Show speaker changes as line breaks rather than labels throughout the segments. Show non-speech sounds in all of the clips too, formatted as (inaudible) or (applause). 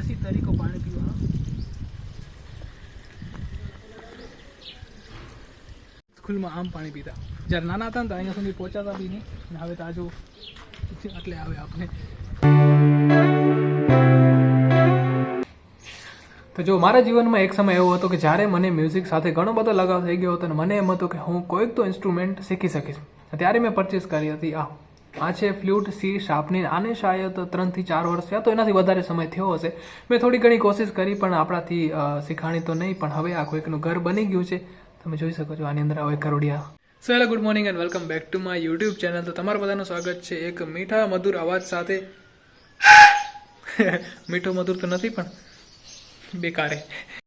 દેશી તરીકો પાણી પીવાનો. સ્કૂલમાં આમ પાણી પીતા. જ્યારે નાના હતા ને તો અહીંયા સુધી પહોંચાતા બી નહીં. હવે તો એટલે આવે આપણે તો જો મારા જીવનમાં એક સમય એવો હતો કે જ્યારે મને મ્યુઝિક સાથે ઘણો બધો લગાવ થઈ ગયો હતો અને મને એમ હતું કે હું કોઈક તો ઇન્સ્ટ્રુમેન્ટ શીખી શકીશ. ત્યારે મેં પરચેસ કરી હતી આ આ છે ફ્લ્યુટ સી શાર્પની આને શાયદ ત્રણથી ચાર વર્ષ થયા, તો એનાથી વધારે સમય થયો હશે. મેં થોડી ઘણી કોશિશ કરી, પણ આપણાથી શીખાણી તો નહીં, પણ હવે આ કોઈકનું ઘર બની ગયું છે. તમે જોઈ શકો છો, આની અંદર હવે Karodiya. So hello good morning and welcome back to my YouTube channel તો તમારું બધાનું સ્વાગત છે એક મીઠા મધુર અવાજ સાથે. (laughs) મીઠો મધુર તો નથી, પણ બેકારે.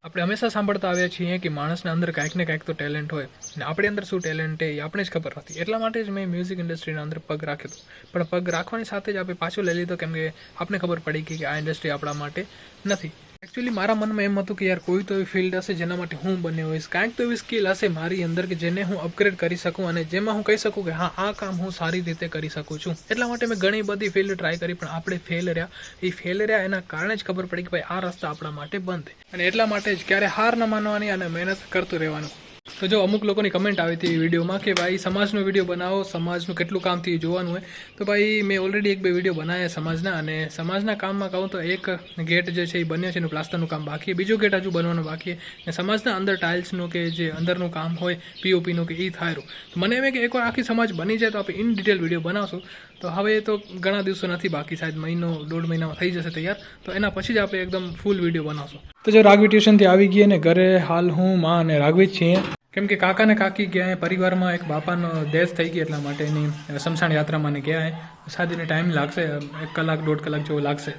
આપણે હંમેશા સાંભળતા આવ્યા છીએ કે માણસના અંદર કાંઈક ને કાંઈક તો ટેલેન્ટ હોય અને આપણી અંદર શું ટેલેન્ટ એ આપણે જ ખબર નથી એટલા માટે જ મેં મ્યુઝિક ઇન્ડસ્ટ્રીના અંદર પગ રાખ્યો પણ પગ રાખવાની સાથે જ આપણે પાછું લઈ લીધો કેમ કે આપણે ખબર પડી કે આ ઇન્ડસ્ટ્રી આપણા માટે નથી. એકચ્યુઅલી મારા મનમાં એમ હતું કે યાર, કોઈ તો એવી ફિલ્ડ હશે જેના માટે હું બન્યો હોઈશ. કાંઈક તો એવી સ્કિલ હશે મારી અંદર કે જેને હું અપગ્રેડ કરી શકું અને જેમાં હું કહી શકું કે, હા, આ કામ હું સારી રીતે કરી શકું છું. એટલા માટે મેં ઘણી બધી ફિલ્ડ ટ્રાય કરી, પણ આપણે ફેલ રહ્યા. એ ફેલ રહ્યા એના કારણે જ ખબર પડી કે ભાઈ, આ રસ્તા આપણા માટે બંધ અને એટલા માટે જ ક્યારે હાર ન માનવાની અને મહેનત કરતું રહેવાનું. તો જો અમુક લોકોની કમેન્ટ આવી હતી વિડીયોમાં કે ભાઈ, સમાજનો વીડિયો બનાવો, સમાજનું કેટલું કામ થયું જોવાનું હોય. તો ભાઈ, મેં ઓલરેડી એક બે વીડિયો બનાવ્યા સમાજના અને સમાજના કામમાં કહું તો એક ગેટ જે છે એ બન્યો છે, એનું પ્લાસ્ટરનું કામ બાકી બીજો ગેટ હજુ બનવાનું બાકી અને સમાજના અંદર ટાઇલ્સનું કે જે અંદરનું કામ હોય પીઓપીનું કે એ થાયરું તો મને એમ કે એકવાર આખી સમાજ બની જાય તો આપણે ઇન ડિટેલ વીડિયો બનાવશું. તો હવે એ તો ઘણા દિવસો નથી બાકી શાયદ મહિનો, દોઢ મહિનામાં થઈ જશે તૈયાર. તો એના પછી જ આપણે એકદમ ફૂલ વીડિયો બનાવશું. તો જો રાઘવી ટ્યુશનથી આવી ગઈ અને ઘરે હાલ હું, માં અને રાઘવી જ છીએ. કેમ કે કાકા ને કાકી ગયા, પરિવારમાં એક બાપાનો દેશ થઈ ગઈ એટલા માટે એની શમશાન યાત્રામાં ને ગયા. શાદીને ટાઈમ લાગશે એક કલાક, દોઢ કલાક જેવો લાગશે.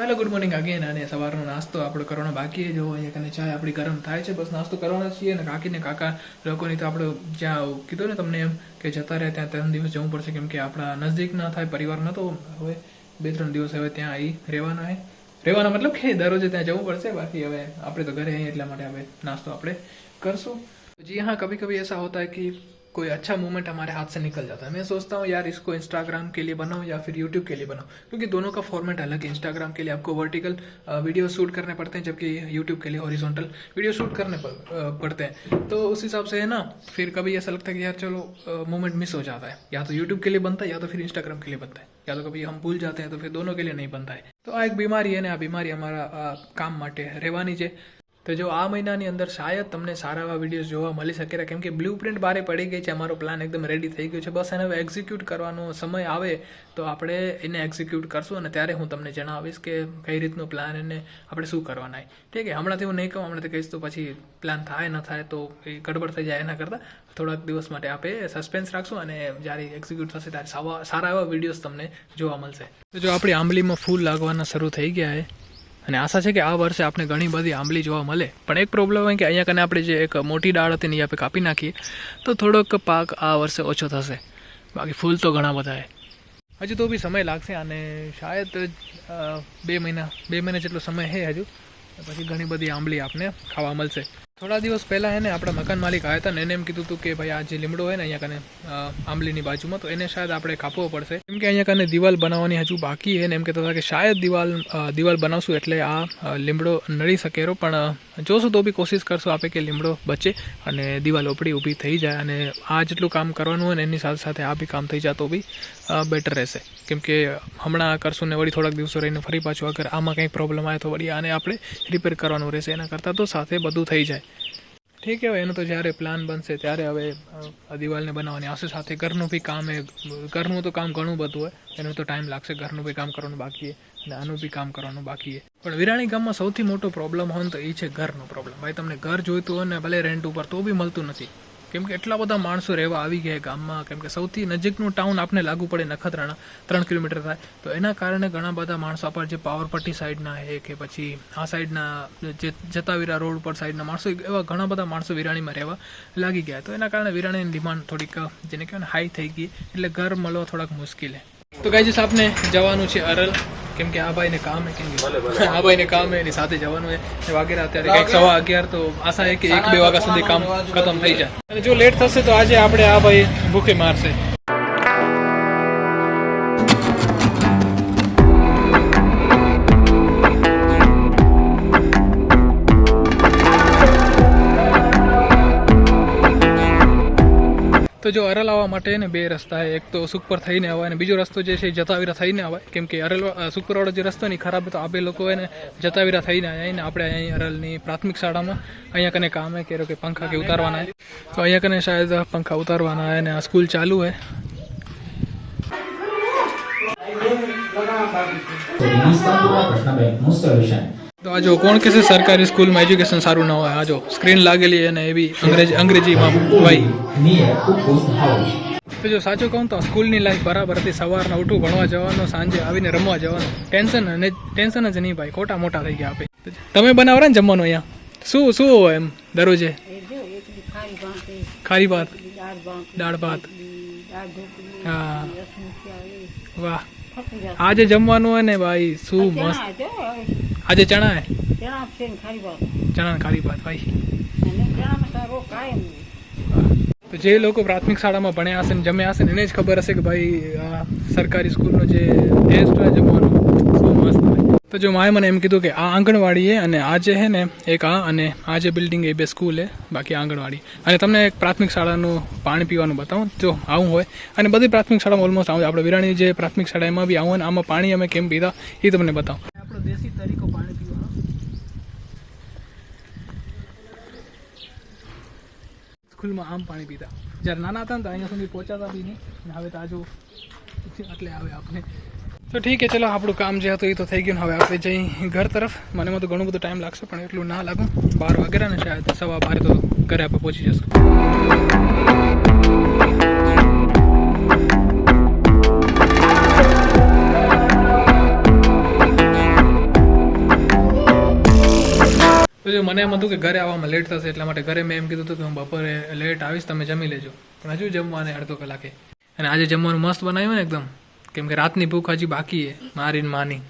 So hello good morning again અને સવારનો નાસ્તો આપણે કરવાનો બાકી જ હોય. અને ચા આપણી ગરમ થાય છે. બસ નાસ્તો કરવાનો છીએ. અને કાકીને કાકા લોકોની તો આપણે જ્યાં કીધું ને તમને એમ કે જતા રહે ત્યાં ત્રણ દિવસ જવું પડશે. કેમ કે આપણા નજીક ના થાય પરિવારના તો હવે. બે ત્રણ દિવસ હવે ત્યાં આવી રહેવાના હોય રહેવાનો મતલબ કે દરરોજ ત્યાં જવું પડશે. બાકી હવે આપણે તો ઘરે અહીં એટલા માટે હવે નાસ્તો આપણે કરશું. જી હા કભી કભી એસા હોતા કે कोई अच्छा मोमेंट हमारे हाथ से निकल जाता है मैं सोचता हूँ यार इसको इंस्टाग्राम के लिए बनाऊँ या फिर यूट्यूब के लिए बनाऊँ क्योंकि दोनों का फॉर्मेट अलग है इंस्टाग्राम के लिए आपको वर्टिकल वीडियो शूट करने पड़ते हैं जबकि यूट्यूब के लिए हॉरिजॉन्टल वीडियो शूट करने पड़- अ, पड़ते हैं तो उस हिसाब से है ना फिर कभी ऐसा लगता है कि यार चलो मोमेंट मिस हो जाता है या तो यूट्यूब के लिए बनता है या तो फिर इंस्टाग्राम के लिए बनता है या तो कभी हम भूल जाते हैं तो फिर दोनों के लिए नहीं बनता है तो આ એક બીમારી है ને આ બીમારી અમારા અ, કામ માટે રહેવાની છે તો જો આ મહિનાની અંદર શાયદ તમને સારા એવા વિડીયોઝ જોવા મળી શકે. છે કેમ કે બ્લુ પ્રિન્ટ બારે પડી ગઈ છે, અમારો પ્લાન એકદમ રેડી થઈ ગયો છે. બસ એને હવે એક્ઝિક્યુટ કરવાનો સમય આવે તો આપણે એને એક્ઝિક્યુટ કરશું અને ત્યારે હું તમને જણાવીશ કે કઈ રીતનું પ્લાન એને આપણે શું કરવાના ઠીક છે, હમણાંથી હું નહીં કહું, હમણાંથી કહીશ તો પછી પ્લાન થાય, ન થાય તો એ ગડબડ થઈ જાય એના કરતાં. થોડાક દિવસ માટે આપણે સસ્પેન્સ રાખશું અને જ્યારે એક્ઝિક્યુટ થશે ત્યારે સારા એવા વિડીયોઝ તમને જોવા મળશે. તો જો આપણી આંબલીમાં ફૂલ લાગવાના શરૂ થઈ ગયા છે. અને આશા છે કે આ વર્ષે આપણે ઘણી બધી આંબલી જોવા મળે. પણ એક પ્રોબ્લેમ હોય કે અહીંયા કને આપણે જે એક મોટી ડાળ હતી એની આપણે કાપી નાખીએ, તો થોડોક પાક આ વર્ષે ઓછો થશે. બાકી ફૂલ તો ઘણા બધા હજુ તો બી સમય લાગશે અને શાયદ બે મહિના બે મહિના જેટલો સમય છે હજુ. પછી ઘણી બધી આંબલી આપને ખાવા મળશે. થોડા દિવસ પહેલાં એને આપણા મકાન માલિક આવ્યા હતા ને એને એમ કીધું હતું કે ભાઈ આ જે લીમડો હોય ને અહીંયા કને આંબલીની બાજુમાં, તો એને શાયદ આપણે કાપવો પડશે. કેમ કે અહીંયા કને દિવાલ બનાવવાની હજુ બાકી છે ને એમ કહેતા હતા કે શાયદ દિવાલ દિવાલ બનાવશું એટલે આ લીમડો નડી શકે રો પણ જોશું તો બી કોશિશ કરશું આપે કે લીમડો બચે અને દિવાલ ઉપડી ઊભી થઈ જાય અને આ જેટલું કામ કરવાનું હોય ને એની સાથે સાથે આ બી કામ થઈ જાય તો બી બેટર રહેશે. કેમ કે હમણાં કરશું ને વળી થોડાક દિવસો રહીને ફરી પાછું અગર આમાં કંઈ પ્રોબ્લેમ આવે તો વળી આને આપણે રિપેર કરવાનું રહેશે એના કરતાં તો સાથે બધું થઈ જાય. ઠીક હવે એનું તો જ્યારે પ્લાન બનશે ત્યારે હવે આ દિવાલને બનાવવાની આવશે. સાથે ઘરનું બી કામ એ, ઘરનું તો કામ ઘણું બધું હોય, એનો તો ટાઈમ લાગશે. ઘરનું બી કામ કરવાનું બાકી અને આનું બી કામ કરવાનું બાકી પણ વિરાણી ગામમાં સૌથી મોટો પ્રોબ્લેમ હોય તો એ છે ઘરનો પ્રોબ્લેમ ભાઈ, તમને ઘર જોઈતું હોય ને ભલે રેન્ટ ઉપર તો બી મળતું નથી. કેમ કે એટલા બધા માણસો રહેવા આવી ગયા ગામમાં. કેમ કે સૌથી નજીકનું ટાઉન આપને લાગુ પડે નખત્રાણા, ત્રણ કિલોમીટર થાય. તો એના કારણે ઘણા બધા માણસો આપણા જે પાવરપટ્ટી સાઈડના છે કે પછી આ સાઈડના જે જતાવીરા રોડ ઉપર સાઈડના માણસો, એવા ઘણા બધા માણસો વિરાણીમાં રહેવા લાગી ગયા. તો એના કારણે વિરાણીની ડિમાન્ડ થોડીક, જેને કહેવાય હાઈ થઈ ગઈ. એટલે ઘર મળવા થોડાક મુશ્કેલ છે. તો ગાઈજીસ આપને જવાનું છે અરલ. કેમ કે આ ભાઈને કામ હે કેમ કે આ ભાઈને કામ હે એની સાથે જવાનું છે વાગેરા અત્યારે કંઈક સવા અગિયાર તો આશા હે કે એક બે વાગ્યા સુધી કામ ખતમ થઈ જાય. અને જો લેટ થશે તો આજે આપણે આ ભાઈ ભૂખે મારશે. જો અરલ આવવા માટે ને બે રસ્તા એક તો સુખપર થઈને આવે અને બીજો રસ્તો જે છે જતાવીરા થઈને આવે કેમ કે અરલ સુખપરવાળો જે રસ્તો નહીં ખરાબ તો આપે લોકો એને જતાવીરા થઈને આવ્યા ને આપણે અહીં અરલની પ્રાથમિક શાળામાં અહીંયા કને કામ હે કે પંખા કે ઉતારવાના તો અહીંયા કને શાયદ પંખા ઉતારવાના હોય અને આ સ્કૂલ ચાલુ હે. તો આજો કોણ કોણ કહેશે? સરકારી સ્કૂલમાં એજ્યુકેશન સારું ન હોય. આજો સ્ક્રીન લાગેલી અને એવી અંગ્રેજી અંગ્રેજીમાં ભાઈ. તો જો સાચું કહું તો સ્કૂલની લાઈફ બરાબર હતી. સવારના ઉઠું, ભણવા જવાનું, સાંજે આવીને રમવા જવાનું. ટેન્શન અને ટેન્શન જ નહીં ભાઈ. ખોટા મોટા થઈ ગયા આપે. તમે બનાવો ને જમવાનું અહીંયા? શું શું હોય એમ દરરોજે? ખારી ભાત. દાળ ભાત. હા. વાહ. આજે જમવાનું હોય ને ભાઈ. શું મસ્ત. આજે ચણા હે? ચણા ને ખારી ભાત. ભાઈ તો જે લોકો પ્રાથમિક શાળામાં ભણ્યા હશે ને જમ્યા હશે ને એને જ ખબર હશે કે ભાઈ આ સરકારી સ્કૂલનો જે ટેસ્ટ હોય જમવાનો શું મસ્ત હોય. તો જો માએ મને એમ કીધું કે આ આંગણવાડી છે અને આ જે છે ને એક આ અને આ જે બિલ્ડિંગ એ બે સ્કૂલ છે બાકી આંગણવાડી. અને તમને એક પ્રાથમિક શાળાનું પાણી પીવાનું બતાવું જો આવું હોય. અને બધી પ્રાથમિક શાળામાં ઓલમોસ્ટ આવું આપણે વિરાણી જે પ્રાથમિક શાળા એમાં બી આવું અને ને આમાં પાણી અમે કેમ પીધા એ તમને બતાવું આપણો દેશી તરીકો પાણી પીવાનો સ્કૂલમાં આમ પાણી પીતા જ્યારે નાના હતા ને તો અહીંયા સુધી પહોંચાતા બી નહીં. હવે તો એટલે આવે આપણે તો ઠીક છે, ચલો આપણું કામ જે હતું એ તો થઈ ગયું હવે આપણે જઈ ઘર તરફ. મને તો ઘણું બધું ટાઈમ લાગશે, પણ એટલું ના લાગું. બાર વાગ્યા ને, શાયદ સવા બારે તો ઘરે આપણે પહોંચી જશું. તો જો મને એમ હતું કે ઘરે આવવામાં લેટ થશે એટલા માટે ઘરે મેં એમ કીધું હતું કે હું બપોરે લેટ આવીશ તમે જમી લેજો. પણ હજુ જમવાને અડધો કલાકે. અને આજે જમવાનું મસ્ત બનાવ્યું ને એકદમ. કેમ કે રાતની ભૂખ હજી બાકી છે મારી માની.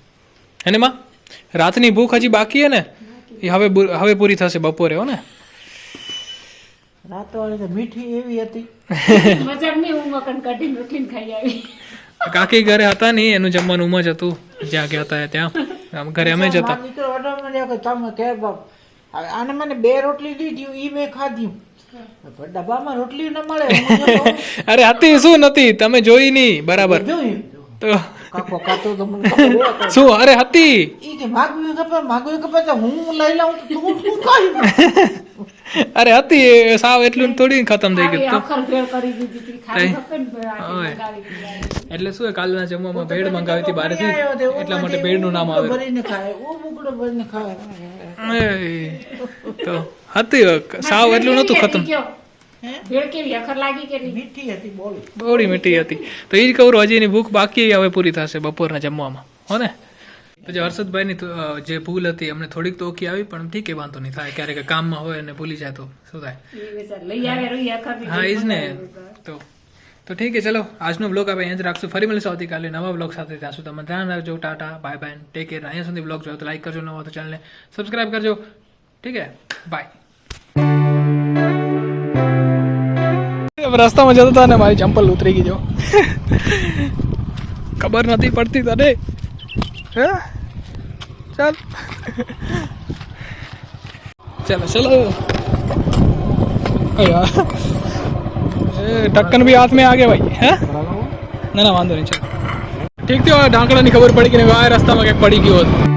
એને માં? રાતની ભૂખ હજી બાકી છે ને? એ હવે હવે પૂરી થશે બપોરે હો ને?
મીઠી એવી હતી.
મજાકની હું મકન કાઢીને રોટલીને ખાઈ આવી.
કાકી ઘરે હતા નહીં એનું જમવાનું ઉમ જ હતું. જ્યાં ગયા હતા ત્યાં. ઘરે અમે જ હતા.
હવે આને મને બે રોટલી દીધી ઈ મેં ખાધી. પણ ડબ્બામાં રોટલી ન મળે (laughs)
અરે હતી શું નથી તમે જોઈ નહીં બરાબર.
જોયું
તો
કાકો કાતો તો મને
શું અરે હતી
ઈ કે માગવી ખબર માગવી ખબર તો હું લઈ લઉં તો તું શું કહી
અરે હતી સાવ એટલું થોડી ખતમ થઈ ગયું
અખર ભેળ કરી દીધી હતી ખાલી
નહીં.
ખપે ને ભેળ આખી
ઓય.
મંગાવી દીધી.
એટલે શું કાલના જમવામાં ભેળ મંગાવી હતી બહારથી? એટલા માટે ભેળનું નામ આવે.
ભરીને ખાય ઓ બુકડો ભરીને ખાય.
તો હતી સાવ એટલું નહોતું ખતમ.
નહીં?
મીઠી હતી બોલી
બહુડી મીઠી હતી. તો એ જ કહું હજી એની ભૂખ બાકી હવે પૂરી થશે બપોરના જમવામાં. હો ને? પછી હર્ષદભાઈની જે ભૂલ હતી અમને થોડીક તો ઓકી આવી પણ ઠીક એ વાંધો નહીં થાય. ક્યારેક કામમાં હોય અને ભૂલી જાય તો શું થાય? હા એ જ ને. તો તો ઠીક છે ચલો. આજનો બ્લોગ આપણે અહીંયા જ રાખશું. ફરી મળીશું આવતીકાલે નવા બ્લોગ સાથે. ત્યાં સુધી તમે ધ્યાન રાખજો. Tata bye bye take care અહીંયા સુધી બ્લોગ જોયો તો લાઈક કરજો નવા તો ચેનલને સબસ્ક્રાઈબ કરજો. ઠીક છે? બાય રસ્તામાં જતો હતા ને મારી ચંપલ ઉતરી ગઈ જો. ખબર નથી પડતી તને? હે? ચાલ. ચાલો, ચલો. ટક્કન બી હાથ મેં આગે ભાઈ. હે? ના ના, વાંધો નહીં, ચાલો. ઠીક થયો ઢાંકડાની ખબર પડી કે આ રસ્તામાં કંઈક પડી ગયું હતું.